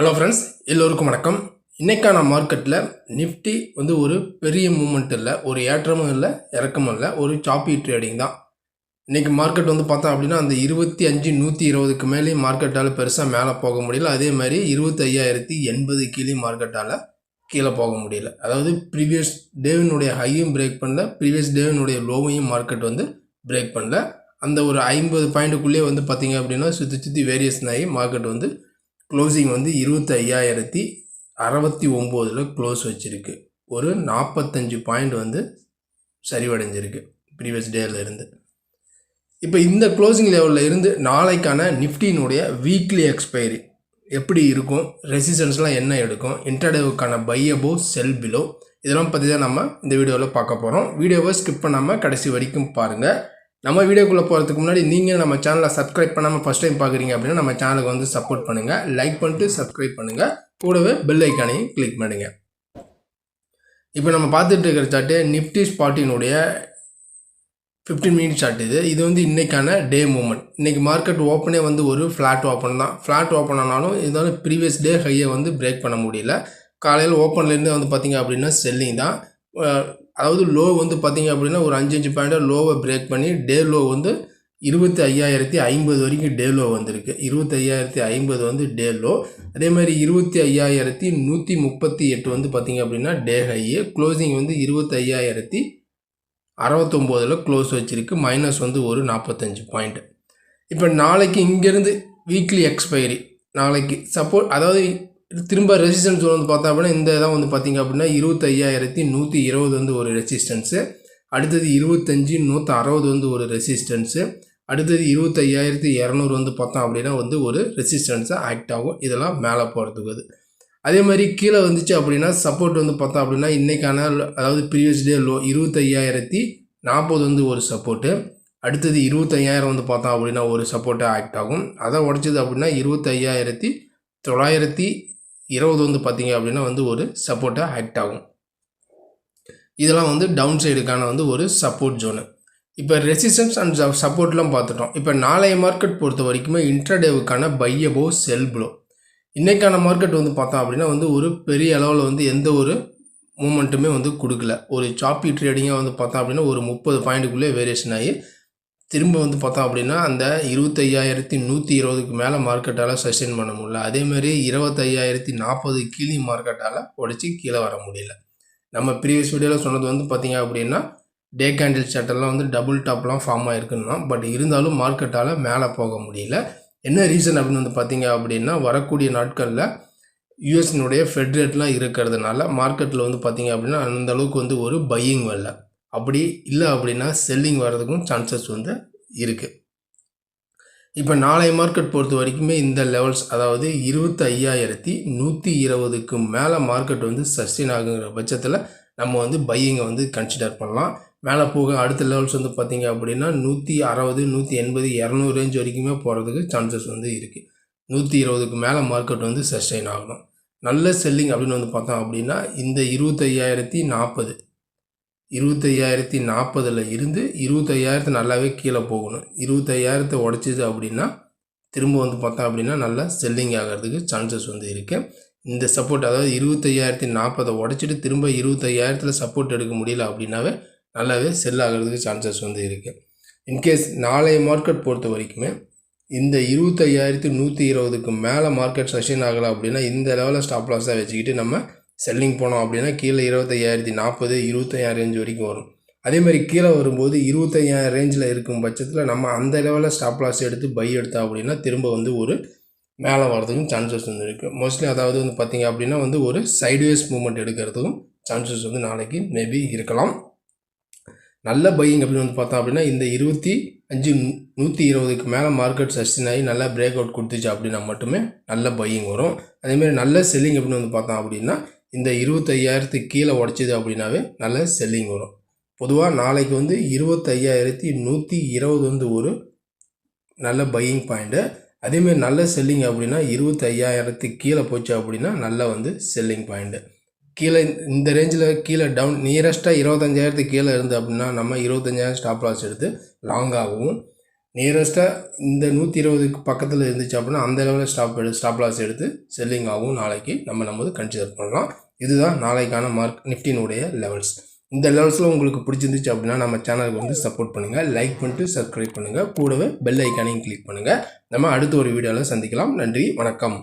Hello friends எல்லோருக்கும் வணக்கம். இன்றைக்கான மார்க்கெட்டில் நிஃப்டி வந்து ஒரு பெரிய மூமெண்ட் இல்லை ஒரு ஏற்றமும் இல்லை இறக்கமும் இல்லை ஒரு சாப்பி ட்ரேடிங் தான். இன்றைக்கி மார்க்கெட் வந்து பார்த்தோம் அப்படின்னா அந்த இருபத்தி அஞ்சு நூற்றி இருபதுக்கு மேலேயும் மார்க்கெட்டால் பெருசாக மேலே போக முடியல. அதே மாதிரி இருபத்தையாயிரத்தி எண்பது கீழே மார்க்கெட்டால் கீழே போக முடியல. அதாவது ப்ரீவியஸ் டேவினுடைய ஹையும் பிரேக் பண்ணல ப்ரீவியஸ் டேவினுடைய லோவையும் மார்க்கெட் வந்து பிரேக் பண்ணல. அந்த ஒரு ஐம்பது பாயிண்ட்டுக்குள்ளேயே வந்து பார்த்திங்க அப்படின்னா சுற்றி சுற்றி வேரியேஷன் ஆகி மார்க்கெட் வந்து க்ளோசிங் வந்து இருபத்தையாயிரத்தி அறுபத்தி ஒம்போதில் க்ளோஸ் வச்சுருக்கு. ஒரு நாற்பத்தஞ்சு பாயிண்ட் வந்து சரிவடைஞ்சிருக்கு ப்ரீவியஸ் இருந்து. இப்போ இந்த க்ளோசிங் லெவலில் இருந்து நாளைக்கான நிஃப்டினுடைய வீக்லி எக்ஸ்பைரி எப்படி இருக்கும்? ரெசிஸ்டன்ஸ்லாம் என்ன எடுக்கும்? இன்டர்டேவுக்கான பை அபோ செல் பிலோ இதெல்லாம் பற்றி தான் நம்ம இந்த வீடியோவில் பார்க்க போகிறோம் வீடியோவை ஸ்கிப் பண்ணாமல் கடைசி வரைக்கும் பாருங்கள் நம்ம வீடியோக்குள்ளே போகிறதுக்கு முன்னாடி நீங்கள் நம்ம சேனலை சப்ஸ்கிரைப் பண்ணாமல் ஃபஸ்ட் டைம் பார்க்குறீங்க அப்படின்னா நம்ம சேனலுக்கு வந்து சப்போர்ட் பண்ணுங்கள் லைக் பண்ணிட்டு சப்ஸ்கிரைப் பண்ணுங்கள் கூடவே பெல் ஐக்கானையும் கிளிக் பண்ணுங்கள் இப்போ நம்ம பார்த்துட்டு இருக்கிற சார்ட்டு நிஃப்டி ஸ்பாட்டினுடைய ஃபிஃப்டீன் மினிட் சார்ட் இது. இது வந்து இன்றைக்கான டே மூமெண்ட் இன்றைக்கி மார்க்கெட் ஓப்பனே வந்து ஒரு ஃப்ளாட் ஓப்பன் தான். ஃப்ளாட் ஓப்பன் ஆனாலும் இருந்தாலும் ப்ரீவியஸ் டே ஹையை வந்து பிரேக் பண்ண முடியல. காலையில் ஓப்பன்லேருந்து வந்து பார்த்திங்க அப்படின்னா செல்லிங் தான். அதாவது லோ வந்து பார்த்திங்க அப்படின்னா ஒரு அஞ்சு அஞ்சு பாயிண்டாக லோவை பிரேக் பண்ணி டே லோ வந்து இருபத்தி ஐயாயிரத்தி ஐம்பது வரைக்கும் டே லோ வந்திருக்கு. இருபத்தி ஐயாயிரத்தி ஐம்பது வந்து டே லோ அதே மாதிரி இருபத்தி ஐயாயிரத்தி நூற்றி முப்பத்தி எட்டு வந்து பார்த்திங்க அப்படின்னா டே ஹையு க்ளோசிங் வந்து இருபத்தி ஐயாயிரத்தி அறுபத்தொம்போதில் க்ளோஸ் வச்சுருக்கு. மைனஸ் வந்து ஒரு நாற்பத்தஞ்சு பாயிண்ட் இப்போ நாளைக்கு இங்கேருந்து வீக்லி எக்ஸ்பைரி நாளைக்கு சப்போர்ட் அதாவது திரும்ப ரெசிஸ்டன்ஸ் வந்து பார்த்தா அப்படின்னா இந்த இதான் வந்து பார்த்தீங்க அப்படின்னா இருபத்தையாயிரத்தி நூற்றி இருபது வந்து ஒரு ரெசிஸ்டன்ஸு அடுத்தது இருபத்தஞ்சி நூற்றி அறுபது வந்து ஒரு ரெசிஸ்டன்ஸு அடுத்தது இருபத்தையாயிரத்தி இரநூறு வந்து பார்த்தோம் அப்படின்னா வந்து ஒரு ரெசிஸ்டன்ஸாக ஆக்ட் ஆகும். இதெல்லாம் மேலே போகிறதுக்கு அது. அதே மாதிரி கீழே வந்துச்சு அப்படின்னா சப்போர்ட் வந்து பார்த்தோம் அப்படின்னா இன்றைக்கான அதாவது ப்ரீவியஸ் டே லோ இருபத்தையாயிரத்தி நாற்பது வந்து ஒரு சப்போர்ட்டு அடுத்தது இருபத்தையாயிரம் வந்து பார்த்தோம் அப்படின்னா ஒரு சப்போர்ட்டாக ஆக்ட் ஆகும். அதை உடச்சது அப்படின்னா இருபத்தையாயிரத்தி தொள்ளாயிரத்தி இருபது வந்து பார்த்தீங்க அப்படின்னா வந்து ஒரு சப்போர்ட்டாக ஆக்ட் ஆகும். இதெல்லாம் வந்து டவுன் சைடுக்கான வந்து ஒரு சப்போர்ட் ஜோனு இப்போ ரெசிஸ்டன்ஸ் அண்ட் சப்போர்ட்லாம் பார்த்துட்டோம். இப்போ நாளைய மார்க்கெட் பொறுத்த வரைக்குமே இன்ட்ரடேவுக்கான பை அபோ செல் ப்ளோ இன்றைக்கான மார்க்கெட் வந்து பார்த்தோம் அப்படின்னா வந்து ஒரு பெரிய அளவில் வந்து எந்த ஒரு மூமெண்ட்டுமே வந்து கொடுக்கல. ஒரு சாப்பி ட்ரேடிங்காக வந்து பார்த்தோம் அப்படின்னா ஒரு முப்பது பாயிண்ட்டுக்குள்ளே வேரியேஷன் ஆகி திரும்ப வந்து பார்த்தோம் அப்படின்னா அந்த இருபத்தையாயிரத்தி நூற்றி இருபதுக்கு மேலே மார்க்கெட்டால் சஸ்டெயின் பண்ண முடியல. அதேமாதிரி இருபத்தையாயிரத்தி நாற்பது கீழே மார்க்கெட்டால் உடச்சி கீழே வர முடியல. நம்ம ப்ரீவியஸ் வீடியோவில் சொன்னது வந்து பார்த்தீங்க அப்படின்னா டே கேண்டில் சட்டெல்லாம் வந்து டபுள் டாப்லாம் ஃபார்ம் ஆகிருக்குன்னா பட் இருந்தாலும் மார்க்கெட்டால் மேலே போக முடியல. என்ன ரீசன் அப்படின்னு வந்து பார்த்தீங்க அப்படின்னா வரக்கூடிய நாட்களில் யூஎஸ்னுடைய ஃபெட் ரேட்லாம் இருக்கிறதுனால மார்க்கெட்டில் வந்து பார்த்தீங்க அப்படின்னா அந்தளவுக்கு வந்து ஒரு பையிங் வரல. அப்படி இல்லை அப்படின்னா செல்லிங் வர்றதுக்கும் சான்சஸ் வந்து இருக்குது இப்போ நாளைய மார்க்கெட் பொறுத்த வரைக்குமே இந்த லெவல்ஸ் அதாவது இருபத்தி ஐயாயிரத்தி நூற்றி இருபதுக்கு மேலே மார்க்கெட் வந்து சஸ்டெயின் ஆகுங்கிற பட்சத்தில் நம்ம வந்து பையிங்கை வந்து கன்சிடர் பண்ணலாம். மேலே போக அடுத்த லெவல்ஸ் வந்து பார்த்திங்க அப்படின்னா நூற்றி அறுபது நூற்றி எண்பது இரநூறு ரேஞ்ச் வரைக்குமே போகிறதுக்கு சான்சஸ் வந்து இருக்குது நூற்றி இருபதுக்கு மேலே மார்க்கெட் வந்து சஸ்டெயின் ஆகணும். நல்ல செல்லிங் அப்படின்னு வந்து பார்த்தோம் அப்படின்னா இந்த இருபத்தையாயிரத்தி நாற்பது இருபத்தையாயிரத்தி நாற்பதில் இருந்து இருபத்தையாயிரத்து நல்லாவே கீழே போகணும். இருபத்தையாயிரத்தை உடச்சிது அப்படின்னா திரும்ப வந்து பார்த்தோம் அப்படின்னா நல்லா செல்லிங் ஆகிறதுக்கு சான்சஸ் வந்து இருக்குது இந்த சப்போர்ட் அதாவது இருபத்தையாயிரத்தி நாற்பதை உடச்சிட்டு திரும்ப இருபத்தையாயிரத்தில் சப்போர்ட் எடுக்க முடியல அப்படின்னாவே நல்லாவே செல் ஆகிறதுக்கு சான்சஸ் வந்து இருக்குது இன்கேஸ் நாளைய மார்க்கெட் பொறுத்த வரைக்குமே இந்த இருபத்தையாயிரத்தி நூற்றி இருபதுக்கு மேலே மார்க்கெட் செஷன் ஆகலை அப்படின்னா இந்த லெவலில் ஸ்டாப் லாஸாக வச்சுக்கிட்டு நம்ம செல்லிங் போனோம் அப்படின்னா கீழே இருபத்தையாயிரத்தி நாற்பது இருபத்தையாயிரம் ரேஞ்ச் வரைக்கும் வரும். அதே மாதிரி கீழே வரும்போது இருபத்தையாயிரம் ரேஞ்சில் இருக்கும் பட்சத்தில் நம்ம அந்த லெவலில் ஸ்டாப் லாஸ் எடுத்து பை எடுத்தோம் அப்படின்னா திரும்ப வந்து ஒரு மேலே வர்றதுக்கும் சான்சஸ் வந்து இருக்குது மோஸ்ட்லி அதாவது வந்து பார்த்திங்க அப்படின்னா வந்து ஒரு சைட்வேஸ் மூமெண்ட் எடுக்கிறதுக்கும் சான்சஸ் வந்து நாளைக்கு மேபி இருக்கலாம். நல்ல பையிங் அப்படின்னு வந்து பார்த்தோம் அப்படின்னா இந்த இருபத்தி அஞ்சு நூற்றி இருபதுக்கு மேலே மார்க்கெட் சஸ்டின் ஆகி நல்லா பிரேக் அவுட் கொடுத்துச்சு அப்படின்னா மட்டுமே நல்ல பையிங் வரும். அதேமாதிரி நல்ல செல்லிங் அப்படின்னு வந்து பார்த்தோம் அப்படின்னா இந்த இருபத்தையாயிரத்துக்கு கீழே உடச்சிது அப்படின்னாவே நல்ல செல்லிங் வரும். பொதுவாக நாளைக்கு வந்து இருபத்தையாயிரத்தி நூற்றி இருபது வந்து ஒரு நல்ல பையிங் பாயிண்ட்டு அதேமாரி நல்ல செல்லிங் அப்படின்னா இருபத்தையாயிரத்துக்கு கீழே போச்சு அப்படின்னா நல்ல வந்து செல்லிங் பாயிண்ட்டு கீழே இந்த ரேஞ்சில் கீழே டவுன் நியரஸ்ட்டாக இருபத்தஞ்சாயிரத்துக்கு கீழே இருந்து அப்படின்னா நம்ம இருபத்தஞ்சாயிரம் ஸ்டாப் லாஸ் எடுத்து லாங்காகவும் நியரஸ்ட்டாக இந்த நூற்றி இருபதுக்கு பக்கத்தில் இருந்துச்சு அப்படின்னா அந்த லெவலில் ஸ்டாப் எடு ஸ்டாப் லாஸ் எடுத்து செல்லிங் ஆகும். நாளைக்கு நம்ம நம்ம வந்து கன்சிடர் பண்ணலாம். இதுதான் நாளைக்கான மார்க் நிஃப்டினுடைய லெவல்ஸ் இந்த லெவல்ஸில் உங்களுக்கு பிடிச்சிருந்துச்சு அப்படின்னா நம்ம சேனலுக்கு வந்து சப்போர்ட் பண்ணுங்கள் லைக் பண்ணிட்டு சப்ஸ்கிரைப் பண்ணுங்கள் கூடவே பெல் ஐக்கானையும் கிளிக் பண்ணுங்கள் நம்ம அடுத்த ஒரு வீடியோவில் சந்திக்கலாம். நன்றி வணக்கம்.